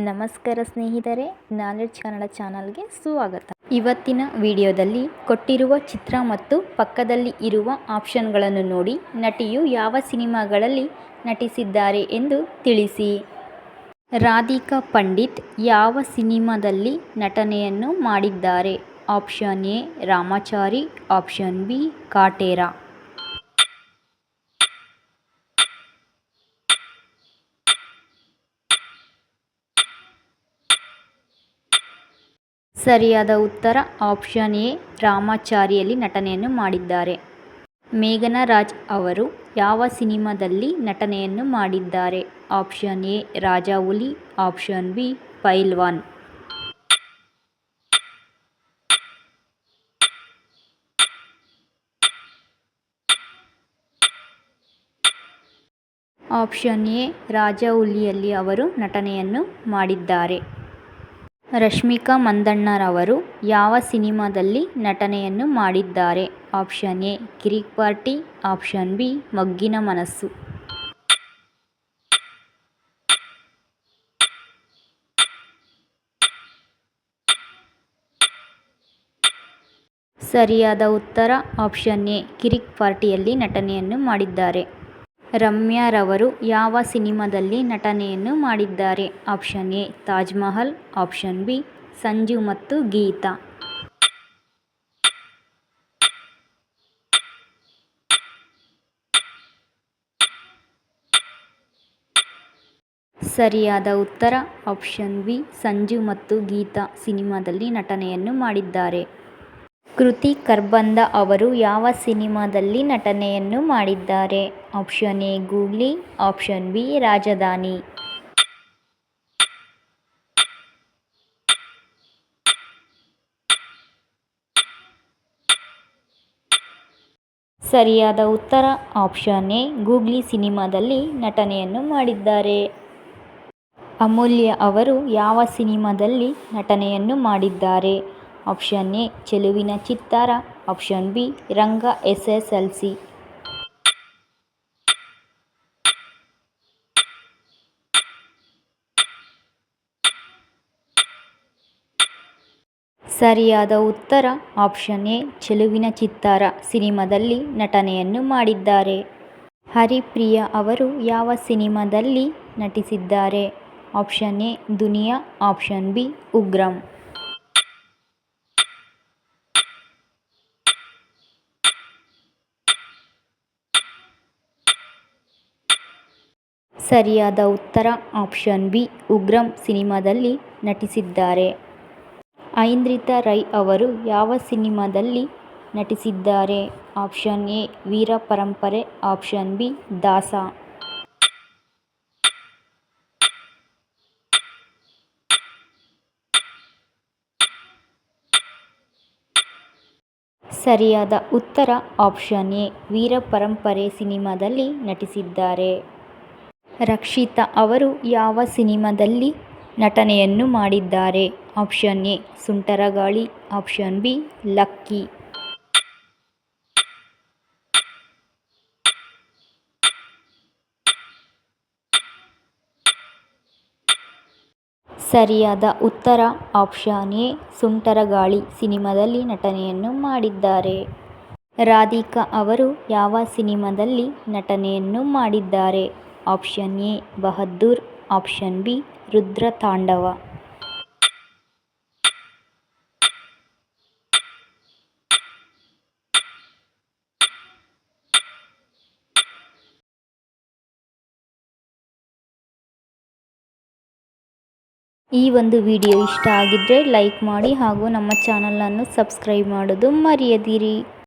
ನಮಸ್ಕಾರ ಸ್ನೇಹಿತರೆ ನಾಲೆಡ್ಜ್ ಕನ್ನಡ ಚಾನಲ್ಗೆ ಸ್ವಾಗತ. ಇವತ್ತಿನ ವಿಡಿಯೋದಲ್ಲಿ ಕೊಟ್ಟಿರುವ ಚಿತ್ರ ಮತ್ತು ಪಕ್ಕದಲ್ಲಿ ಇರುವ ಆಪ್ಷನ್ಗಳನ್ನು ನೋಡಿ ನಟಿಯು ಯಾವ ಸಿನಿಮಾಗಳಲ್ಲಿ ನಟಿಸಿದ್ದಾರೆ ಎಂದು ತಿಳಿಸಿ. ರಾಧಿಕಾ ಪಂಡಿತ್ ಯಾವ ಸಿನಿಮಾದಲ್ಲಿ ನಟನೆಯನ್ನು ಮಾಡಿದ್ದಾರೆ? Option A, Ramachari. Option B, Kaatera. ಸರಿಯಾದ ಉತ್ತರ ಆಪ್ಷನ್ ಎ, ರಾಮಾಚಾರಿಯಲ್ಲಿ ನಟನೆಯನ್ನು ಮಾಡಿದ್ದಾರೆ. ಮೇಘನಾ ರಾಜ್ ಅವರು ಯಾವ ಸಿನಿಮಾದಲ್ಲಿ ನಟನೆಯನ್ನು ಮಾಡಿದ್ದಾರೆ? Option A Rajahuli option B, Pailwaan. Option A ರಾಜಾಹುಲಿಯಲ್ಲಿ ಅವರು ನಟನೆಯನ್ನು ಮಾಡಿದ್ದಾರೆ. ರಶ್ಮಿಕಾ ಮಂದಣ್ಣರವರು ಯಾವ ಸಿನಿಮಾದಲ್ಲಿ ನಟನೆಯನ್ನು ಮಾಡಿದ್ದಾರೆ? Option A Kirik Party. Option B, Maggina Manassu. ಸರಿಯಾದ ಉತ್ತರ, ಆಪ್ಷನ್ ಎ ಕಿರಿಕ್ ಪಾರ್ಟಿಯಲ್ಲಿ ನಟನೆಯನ್ನು ಮಾಡಿದ್ದಾರೆ. ರಮ್ಯಾರವರು ಯಾವ ಸಿನಿಮಾದಲ್ಲಿ ನಟನೆಯನ್ನು ಮಾಡಿದ್ದಾರೆ? Option A Taj Mahal option B, Sanju Mattu Geetha. ಸರಿಯಾದ ಉತ್ತರ. ಆಪ್ಷನ್ ಬಿ, ಸಂಜು ಮತ್ತು ಗೀತಾ ಸಿನಿಮಾದಲ್ಲಿ ನಟನೆಯನ್ನು ಮಾಡಿದ್ದಾರೆ. ಕೃತಿ ಕರ್ಬಂದ ಅವರು ಯಾವ ಸಿನಿಮಾದಲ್ಲಿ ನಟನೆಯನ್ನು ಮಾಡಿದ್ದಾರೆ? Option A Googly, option B Rajadhani. ಸರಿಯಾದ ಉತ್ತರ, ಆಪ್ಷನ್ ಎ ಗೂಗ್ಲಿ ಸಿನಿಮಾದಲ್ಲಿ ನಟನೆಯನ್ನು ಮಾಡಿದ್ದಾರೆ. ಅಮೂಲ್ಯ ಅವರು ಯಾವ ಸಿನಿಮಾದಲ್ಲಿ ನಟನೆಯನ್ನು ಮಾಡಿದ್ದಾರೆ? Option A Cheluvina Chittara option B Ranga S S L C ಸರಿಯಾದ ಉತ್ತರ ಆಪ್ಷನ್ ಎ ಚೆಲುವಿನ ಚಿತ್ತಾರ ಸಿನಿಮಾದಲ್ಲಿ ನಟನೆಯನ್ನು ಮಾಡಿದ್ದಾರೆ. ಹರಿಪ್ರಿಯಾ ಅವರು ಯಾವ ಸಿನಿಮಾದಲ್ಲಿ ನಟಿಸಿದ್ದಾರೆ? Option A Duniya option B Ugramm ಸರಿಯಾದ ಉತ್ತರ ಆಪ್ಷನ್ ಬಿ, ಉಗ್ರಂ ಸಿನಿಮಾದಲ್ಲಿ ನಟಿಸಿದ್ದಾರೆ. ಐಂದ್ರಿತಾ ರೈ ಅವರು ಯಾವ ಸಿನಿಮಾದಲ್ಲಿ ನಟಿಸಿದ್ದಾರೆ? ಆಪ್ಷನ್ ಎ, ವೀರ ಪರಂಪರೆ. ಆಪ್ಷನ್ ಬಿ, ದಾಸ. ಸರಿಯಾದ ಉತ್ತರ ಆಪ್ಷನ್ ಎ, ವೀರ ಪರಂಪರೆ ಸಿನಿಮಾದಲ್ಲಿ ನಟಿಸಿದ್ದಾರೆ. ರಕ್ಷಿತಾ ಅವರು ಯಾವ ಸಿನಿಮಾದಲ್ಲಿ ನಟನೆಯನ್ನು ಮಾಡಿದ್ದಾರೆ? Option A Suntaragaali option B, Lucky. ಸರಿಯಾದ ಉತ್ತರ. ಆಪ್ಷನ್ ಎ ಸುಂಟರಗಾಳಿ ಸಿನಿಮಾದಲ್ಲಿ ನಟನೆಯನ್ನು ಮಾಡಿದ್ದಾರೆ. ರಾಧಿಕಾ ಅವರು ಯಾವ ಸಿನಿಮಾದಲ್ಲಿ ನಟನೆಯನ್ನು ಮಾಡಿದ್ದಾರೆ? Option A, Bahaddur. Option B, Rudra Tandava. ಈ ಒಂದು ವಿಡಿಯೋ ಇಷ್ಟ ಆಗಿದ್ದರೆ ಲೈಕ್ ಮಾಡಿ ಹಾಗೂ ನಮ್ಮ ಚಾನಲನ್ನು ಸಬ್ಸ್ಕ್ರೈಬ್ ಮಾಡೋದು ಮರೆಯದಿರಿ.